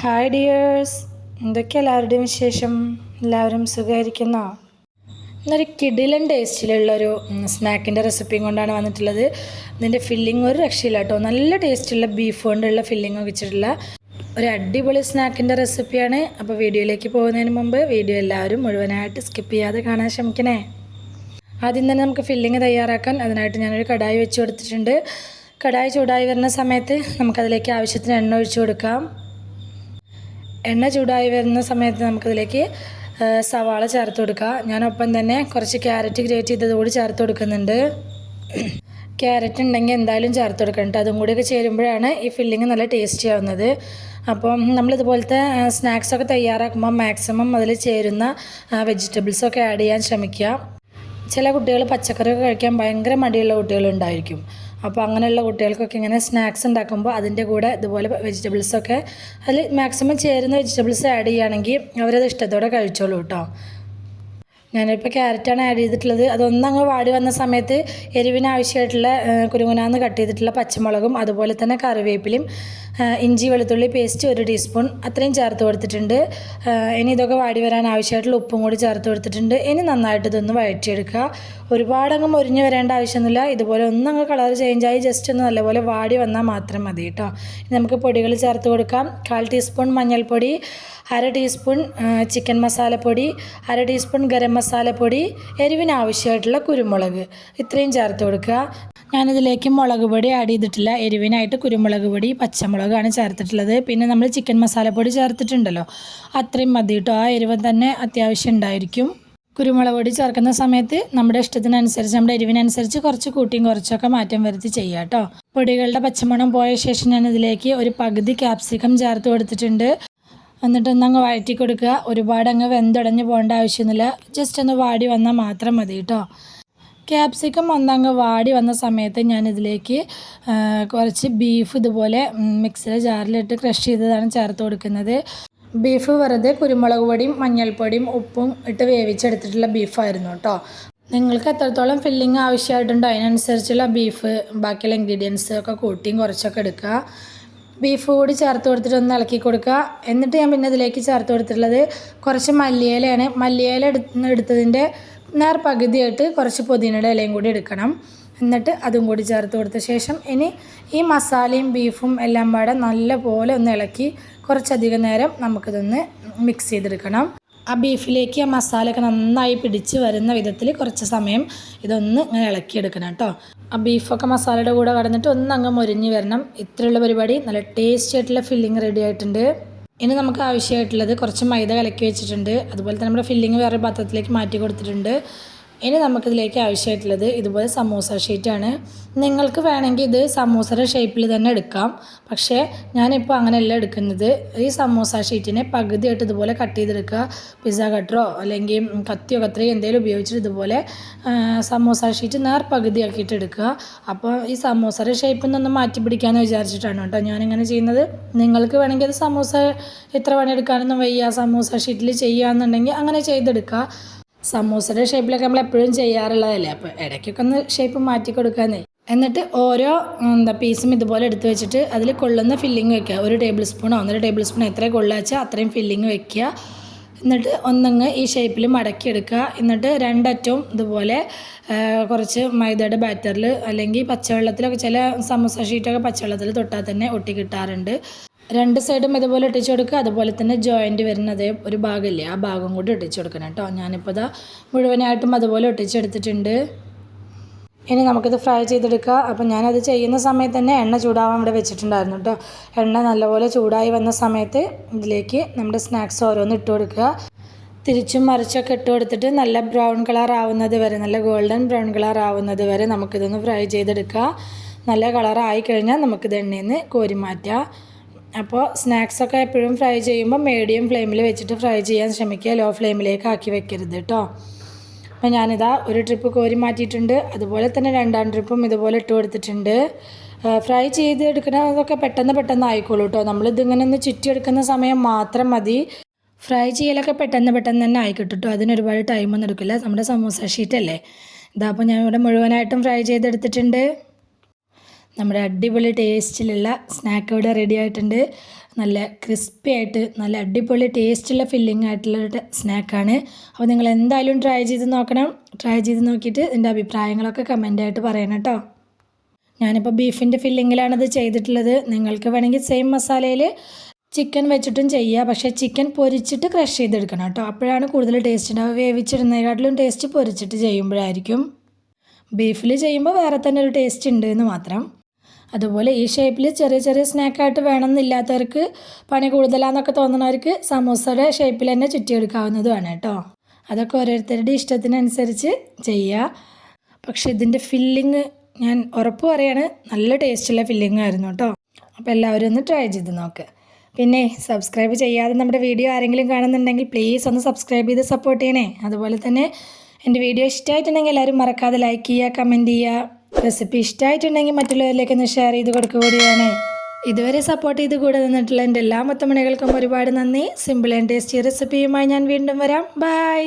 Hi dears എന്തൊക്കെ എല്ലാവരുടെയും വിശേഷം? എല്ലാവരും സുഖമായിരിക്കുന്നോ? ഇന്നൊരു കിടിലൻ ടേസ്റ്റിലുള്ളൊരു സ്നാക്കിന്റെ റെസിപ്പിയും കൊണ്ടാണ് വന്നിട്ടുള്ളത്. ഇതിന്റെ ഫില്ലിംഗ് ഒരു രക്ഷയില്ല കേട്ടോ. നല്ല ടേസ്റ്റുള്ള ബീഫ് കൊണ്ടുള്ള ഫില്ലിംഗ് വെച്ചിട്ടുള്ള ഒരു അടിപൊളി സ്നാക്കിന്റെ റെസിപ്പിയാണ് അപ്പോൾ വീഡിയോയിലേക്ക് പോകുന്നതിന് മുമ്പ് വീഡിയോ എല്ലാവരും മുഴുവനായിട്ട് സ്കിപ്പ് ചെയ്യാതെ കാണാൻ ശ്രമിക്കണേ. ആദ്യം തന്നെ നമുക്ക് ഫില്ലിങ് തയ്യാറാക്കാൻ അതിനായിട്ട് ഞാനൊരു കടായി വെച്ച് കൊടുത്തിട്ടുണ്ട്. കടായി ചൂടായി വരുന്ന സമയത്ത് നമുക്കതിലേക്ക് ആവശ്യത്തിന് എണ്ണ ഒഴിച്ചു കൊടുക്കാം. എണ്ണ ചൂടായി വരുന്ന സമയത്ത് നമുക്കതിലേക്ക് സവാള ചേർത്ത് കൊടുക്കുക ഞാനൊപ്പം തന്നെ കുറച്ച് ക്യാരറ്റ് ഗ്രേറ്റ് ചെയ്തത് കൂടി ചേർത്ത് കൊടുക്കുന്നുണ്ട്. ക്യാരറ്റ് ഉണ്ടെങ്കിൽ എന്തായാലും ചേർത്ത് കൊടുക്കണം കേട്ടോ. അതും കൂടിയൊക്കെ ചേരുമ്പോഴാണ് ഈ ഫില്ലിങ് നല്ല ടേസ്റ്റി ആവുന്നത്. അപ്പം നമ്മളിതുപോലത്തെ സ്നാക്സൊക്കെ തയ്യാറാക്കുമ്പോൾ മാക്സിമം അതിൽ ചേരുന്ന വെജിറ്റബിൾസൊക്കെ ആഡ് ചെയ്യാൻ ശ്രമിക്കുക. ചില കുട്ടികൾ പച്ചക്കറിയൊക്കെ കഴിക്കാൻ ഭയങ്കര മടിയുള്ള കുട്ടികളുണ്ടായിരിക്കും. അപ്പോൾ അങ്ങനെയുള്ള കുട്ടികൾക്കൊക്കെ ഇങ്ങനെ സ്നാക്സ് ഉണ്ടാക്കുമ്പോൾ അതിന്റെ കൂടെ ഇതുപോലെ വെജിറ്റബിൾസൊക്കെ അതിൽ മാക്സിമം ചേരുന്ന വെജിറ്റബിൾസ് ആഡ് ചെയ്യുകയാണെങ്കിൽ അവരത് ഇഷ്ടത്തോടെ കഴിച്ചോളൂ കേട്ടോ ഞാനിപ്പോൾ ക്യാരറ്റാണ് ആഡ് ചെയ്തിട്ടുള്ളത്. അതൊന്നങ്ങ് വാടി വന്ന സമയത്ത് എരിവിന് ആവശ്യമായിട്ടുള്ള ആ, കുരുമുനാന്ന് കട്ട് ചെയ്തിട്ടുള്ള പച്ചമുളകും അതുപോലെ തന്നെ കറിവേപ്പിലും ഇഞ്ചി വെളുത്തുള്ളി പേസ്റ്റ് ഒരു ടീസ്പൂൺ അത്രയും ചേർത്ത് കൊടുത്തിട്ടുണ്ട്. ഇനി ഇതൊക്കെ വാടി വരാൻ ആവശ്യമായിട്ടുള്ള ഉപ്പും കൂടി ചേർത്ത് കൊടുത്തിട്ടുണ്ട്. ഇനി നന്നായിട്ട് ഇതൊന്ന് വഴറ്റിയെടുക്കുക. ഒരുപാടങ്ങ് മുരിഞ്ഞ് വരേണ്ട ആവശ്യമൊന്നുമില്ല. ഇതുപോലെ ഒന്നങ്ങ് കളർ ചേഞ്ചായി ജസ്റ്റ് ഒന്ന് നല്ലപോലെ വാടി വന്നാൽ മാത്രം മതി കേട്ടോ. നമുക്ക് പൊടികൾ ചേർത്ത് കൊടുക്കാം. കാൽ ടീസ്പൂൺ മഞ്ഞൾപ്പൊടി അര ടീസ്പൂൺ ചിക്കൻ മസാലപ്പൊടി അര ടീസ്പൂൺ ഗരം മസാലപ്പൊടി എരിവിനാവശ്യമായിട്ടുള്ള കുരുമുളക്. ഇത്രയും ചേർത്ത് കൊടുക്കുക. ഞാനിതിലേക്ക് മുളക് പൊടി ആഡ് ചെയ്തിട്ടില്ല. എരിവിനായിട്ട് കുരുമുളക് പൊടി പച്ചമുളകാണ് ചേർത്തിട്ടുള്ളത്. പിന്നെ നമ്മൾ ചിക്കൻ മസാലപ്പൊടി ചേർത്തിട്ടുണ്ടല്ലോ. അത്രയും മതി കേട്ടോ. ആ എരിവ് തന്നെ അത്യാവശ്യം ഉണ്ടായിരിക്കും. കുരുമുളക് പൊടി ചേർക്കുന്ന സമയത്ത് നമ്മുടെ ഇഷ്ടത്തിനനുസരിച്ച് നമ്മുടെ എരിവിനനുസരിച്ച് കുറച്ച് കൂട്ടിയും കുറച്ചൊക്കെ മാറ്റം വരുത്തി ചെയ്യാം കേട്ടോ. പൊടികളുടെ പച്ചമണം പോയ ശേഷം ഞാൻ ഇതിലേക്ക് ഒരു പകുതി ക്യാപ്സിക്കം ചേർത്ത് കൊടുത്തിട്ടുണ്ട്. എന്നിട്ട് ഒന്നങ്ങ് വഴറ്റി കൊടുക്കുക. ഒരുപാട് അങ്ങ് വെന്തുടഞ്ഞ് പോകേണ്ട ആവശ്യമൊന്നുമില്ല. ജസ്റ്റ് ഒന്ന് വാടി വന്നാൽ മാത്രം മതി കേട്ടോ. ക്യാപ്സിക്കം ഒന്നങ്ങ് വാടി വന്ന സമയത്ത് ഞാനിതിലേക്ക് കുറച്ച് ബീഫ് ഇതുപോലെ മിക്സിയിലെ ജാറിലിട്ട് ക്രഷ് ചെയ്തതാണ് ചേർത്ത് കൊടുക്കുന്നത്. ബീഫ് വെറുതെ കുരുമുളക് പൊടിയും മഞ്ഞൾപ്പൊടിയും ഉപ്പും ഇട്ട് വേവിച്ചെടുത്തിട്ടുള്ള ബീഫായിരുന്നു കേട്ടോ. നിങ്ങൾക്ക് എത്രത്തോളം ഫില്ലിങ് ആവശ്യമായിട്ടുണ്ടോ അതിനനുസരിച്ചുള്ള ബീഫ് ബാക്കിയുള്ള ഇൻഗ്രീഡിയൻസ് ഒക്കെ കൂട്ടിയും കുറച്ചൊക്കെ എടുക്കുക. ബീഫ് കൂടി ചേർത്ത് കൊടുത്തിട്ട് ഒന്ന് ഇളക്കി കൊടുക്കുക. എന്നിട്ട് ഞാൻ പിന്നെ ഇതിലേക്ക് ചേർത്ത് കൊടുത്തിട്ടുള്ളത് കുറച്ച് മല്ലിയിലയാണ്. മല്ലിയില എടുത്ത് എടുത്തതിന്റെ നേർ പകുതിയായിട്ട് കുറച്ച് പുതിനയുടെ ഇലയും കൂടി എടുക്കണം. എന്നിട്ട് അതും കൂടി ചേർത്ത് കൊടുത്ത ശേഷം ഇനി ഈ മസാലയും ബീഫും എല്ലാം പാടെ നല്ലപോലെ ഒന്ന് ഇളക്കി കുറച്ചധികം നേരം നമുക്കിതൊന്ന് മിക്സ് ചെയ്തെടുക്കണം. ആ ബീഫിലേക്ക് ആ മസാലയൊക്കെ നന്നായി പിടിച്ച് വരുന്ന വിധത്തിൽ കുറച്ച് സമയം ഇതൊന്ന് ഇങ്ങനെ ഇളക്കിയെടുക്കണം കേട്ടോ. ആ ബീഫൊക്കെ മസാലയുടെ കൂടെ കടന്നിട്ട് ഒന്ന് അങ്ങ് മൊരിഞ്ഞ് വരണം. ഇത്രയുള്ള പരിപാടി. നല്ല ടേസ്റ്റി ആയിട്ടുള്ള ഫില്ലിങ് റെഡി ആയിട്ടുണ്ട്. ഇനി നമുക്ക് ആവശ്യമായിട്ടുള്ളത് കുറച്ച് മൈദ കലക്കി വെച്ചിട്ടുണ്ട്. അതുപോലെ തന്നെ നമ്മുടെ ഫില്ലിങ് വേറെ പാത്രത്തിലേക്ക് മാറ്റി കൊടുത്തിട്ടുണ്ട്. ഇനി നമുക്കിതിലേക്ക് ആവശ്യമായിട്ടുള്ളത് ഇതുപോലെ സമൂസ ഷീറ്റാണ് നിങ്ങൾക്ക് വേണമെങ്കിൽ ഇത് സമൂസയുടെ ഷേപ്പിൽ തന്നെ എടുക്കാം. പക്ഷേ ഞാനിപ്പോൾ അങ്ങനെയല്ല എടുക്കുന്നത്. ഈ സമൂസ ഷീറ്റിനെ പകുതിയായിട്ട് ഇതുപോലെ കട്ട് ചെയ്തെടുക്കുക. പിസ്സ കട്ടറോ അല്ലെങ്കിൽ കത്തിയോ കത്രയോ എന്തെങ്കിലും ഉപയോഗിച്ചിട്ട് ഇതുപോലെ സമൂസ ഷീറ്റ് നേർ പകുതിയാക്കിയിട്ട് എടുക്കുക. അപ്പോൾ ഈ സമൂസയുടെ ഷേപ്പിൽ നിന്നൊന്ന് മാറ്റി പിടിക്കാമെന്ന് വിചാരിച്ചിട്ടാണ് കേട്ടോ ഞാനിങ്ങനെ ചെയ്യുന്നത്. നിങ്ങൾക്ക് വേണമെങ്കിൽ അത് സമൂസ ഇത്ര പണിയെടുക്കാനൊന്നും വയ്യ. സമൂസ ഷീറ്റിൽ ചെയ്യുകയാണെന്നുണ്ടെങ്കിൽ അങ്ങനെ ചെയ്തെടുക്കുക. സമൂസയുടെ ഷേപ്പിലൊക്കെ നമ്മൾ എപ്പോഴും ചെയ്യാറുള്ളതല്ലേ? അപ്പോൾ ഇടയ്ക്കൊക്കെ ഒന്ന് ഷേപ്പ് മാറ്റി കൊടുക്കാന്നേ. എന്നിട്ട് ഓരോ എന്താ പീസും ഇതുപോലെ എടുത്ത് വെച്ചിട്ട് അതിൽ കൊള്ളുന്ന ഫില്ലിങ് വെക്കുക. ഒരു ടേബിൾ സ്പൂണോ ഒന്നര ടേബിൾ സ്പൂണോ എത്ര കൊള്ളുക വെച്ചാൽ അത്രയും ഫില്ലിങ് വെക്കുക. എന്നിട്ട് ഒന്നങ്ങ് ഈ ഷേപ്പിൽ മടക്കിയെടുക്കുക എന്നിട്ട് രണ്ടറ്റവും ഇതുപോലെ കുറച്ച് മൈദയുടെ ബാറ്ററിൽ അല്ലെങ്കിൽ പച്ചവെള്ളത്തിലൊക്കെ ചില സമൂസ ഷീറ്റൊക്കെ പച്ചവെള്ളത്തിൽ തൊട്ടാൽ തന്നെ ഒട്ടി കിട്ടാറുണ്ട്. രണ്ട് സൈഡും ഇതുപോലെ ഒട്ടിച്ച് കൊടുക്കുക. അതുപോലെ തന്നെ ജോയിന്റ് വരുന്ന അതേ ഒരു ഭാഗമില്ലേ ആ ഭാഗം കൂടി ഒട്ടിച്ച് കൊടുക്കണം കേട്ടോ. ഞാനിപ്പോൾ ഇതാ മുഴുവനായിട്ടും അതുപോലെ ഒട്ടിച്ചെടുത്തിട്ടുണ്ട് ഇനി നമുക്കിത് ഫ്രൈ ചെയ്തെടുക്കുക. അപ്പം ഞാനത് ചെയ്യുന്ന സമയത്ത് തന്നെ എണ്ണ ചൂടാവാൻ ഇവിടെ വെച്ചിട്ടുണ്ടായിരുന്നു കേട്ടോ. എണ്ണ നല്ലപോലെ ചൂടായി വന്ന സമയത്ത് ഇതിലേക്ക് നമ്മുടെ സ്നാക്സ് ഓരോന്ന് ഇട്ട് കൊടുക്കുക. തിരിച്ചും മറിച്ചൊക്കെ ഇട്ട് കൊടുത്തിട്ട് നല്ല ബ്രൗൺ കളർ ആവുന്നത് വരെ നല്ല ഗോൾഡൻ ബ്രൗൺ കളർ ആവുന്നത് വരെ നമുക്കിതൊന്ന് ഫ്രൈ ചെയ്തെടുക്കുക. നല്ല കളറായി കഴിഞ്ഞാൽ നമുക്കിത് എണ്ണയിൽ നിന്ന് കോരി മാറ്റാം. അപ്പോൾ സ്നാക്സൊക്കെ എപ്പോഴും ഫ്രൈ ചെയ്യുമ്പോൾ മീഡിയം ഫ്ലെയിമിൽ വെച്ചിട്ട് ഫ്രൈ ചെയ്യാൻ ശ്രമിക്കുക. ലോ ഫ്ലെയിമിലേക്ക് ആക്കി വെക്കരുത് കേട്ടോ. അപ്പോൾ ഞാനിതാ ഒരു ട്രിപ്പ് കോരി മാറ്റിയിട്ടുണ്ട്. അതുപോലെ തന്നെ രണ്ടാം ട്രിപ്പും ഇതുപോലെ ഇട്ട് കൊടുത്തിട്ടുണ്ട്. ഫ്രൈ ചെയ്ത് എടുക്കുന്നതൊക്കെ പെട്ടെന്ന് പെട്ടെന്ന് ആയിക്കോളൂ കേട്ടോ. നമ്മളിതിങ്ങനെ ഒന്ന് ചുറ്റിയെടുക്കുന്ന സമയം മാത്രം മതി. ഫ്രൈ ചെയ്യലൊക്കെ പെട്ടെന്ന് പെട്ടെന്ന് തന്നെ ആയിക്കിട്ടും കേട്ടോ അതിനൊരുപാട് ടൈമൊന്നും എടുക്കില്ല. നമ്മുടെ സമൂസ ഷീറ്റല്ലേ ഇതാ അപ്പോൾ ഞാൻ ഇവിടെ മുഴുവനായിട്ടും ഫ്രൈ ചെയ്തെടുത്തിട്ടുണ്ട്. നമ്മുടെ അടിപൊളി ടേസ്റ്റിലുള്ള സ്നാക്ക് ഇവിടെ റെഡി ആയിട്ടുണ്ട്. നല്ല ക്രിസ്പി ആയിട്ട് നല്ല അടിപൊളി ടേസ്റ്റുള്ള ഫില്ലിംഗ് ആയിട്ടുള്ള ഒരു സ്നാക്കാണ് അപ്പോൾ നിങ്ങൾ എന്തായാലും ട്രൈ ചെയ്ത് നോക്കണം. ട്രൈ ചെയ്ത് നോക്കിയിട്ട് എന്റെ അഭിപ്രായങ്ങളൊക്കെ കമന്റായിട്ട് പറയണം കേട്ടോ. ഞാനിപ്പോൾ ബീഫിന്റെ ഫില്ലിങ്ങിലാണിത് ചെയ്തിട്ടുള്ളത്. നിങ്ങൾക്ക് വേണമെങ്കിൽ സെയിം മസാലയിൽ ചിക്കൻ വെച്ചിട്ടും ചെയ്യുക പക്ഷേ ചിക്കൻ പൊരിച്ചിട്ട് ക്രഷ് ചെയ്തെടുക്കണം കേട്ടോ. അപ്പോഴാണ് കൂടുതൽ ടേസ്റ്റ് ഉണ്ടാവുക. വേവിച്ചിടുന്നതിനെക്കാട്ടിലും ടേസ്റ്റ് പൊരിച്ചിട്ട് ചെയ്യുമ്പോഴായിരിക്കും. ബീഫിൽ ചെയ്യുമ്പോൾ വേറെ തന്നെ ഒരു ടേസ്റ്റ് ഉണ്ട് എന്ന് മാത്രം. അതുപോലെ ഈ ഷേപ്പിൽ ചെറിയ ചെറിയ സ്നാക്കായിട്ട് വേണമെന്നില്ലാത്തവർക്ക് പണി കൂടുതലാന്നൊക്കെ തോന്നുന്നവർക്ക് സമൂസയുടെ ഷേപ്പിൽ തന്നെ ചുറ്റിയെടുക്കാവുന്നതുമാണ് കേട്ടോ. അതൊക്കെ ഓരോരുത്തരുടെ ഇഷ്ടത്തിനനുസരിച്ച് ചെയ്യുക പക്ഷേ ഇതിന്റെ ഫില്ലിങ് ഞാൻ ഉറപ്പ് പറയാണ് നല്ല ടേസ്റ്റുള്ള ഫില്ലിംഗ് ആയിരുന്നു കേട്ടോ. അപ്പോൾ എല്ലാവരും ഒന്ന് ട്രൈ ചെയ്ത് നോക്ക്. പിന്നെ സബ്സ്ക്രൈബ് ചെയ്യാതെ നമ്മുടെ വീഡിയോ ആരെങ്കിലും കാണുന്നുണ്ടെങ്കിൽ പ്ലീസ് ഒന്ന് സബ്സ്ക്രൈബ് ചെയ്ത് സപ്പോർട്ട് ചെയ്യണേ. അതുപോലെ തന്നെ എന്റെ വീഡിയോ ഇഷ്ടമായിട്ടുണ്ടെങ്കിൽ എല്ലാവരും മറക്കാതെ ലൈക്ക് ചെയ്യുക കമന്റ് ചെയ്യുക. റെസിപ്പി ഇഷ്ടമായിട്ടുണ്ടെങ്കിൽ മറ്റുള്ളവരിലേക്ക് ഒന്ന് ഷെയർ ചെയ്ത് കൊടുക്കുക കൂടിയാണ് ഇതുവരെ സപ്പോർട്ട് ചെയ്ത് കൂടെ നിന്നിട്ടുള്ള എന്റെ എല്ലാ മുത്തമണികൾക്കും ഒരുപാട് നന്ദി. സിമ്പിൾ ആൻഡ് ടേസ്റ്റി റെസിപ്പിയുമായി ഞാൻ വീണ്ടും വരാം. ബൈ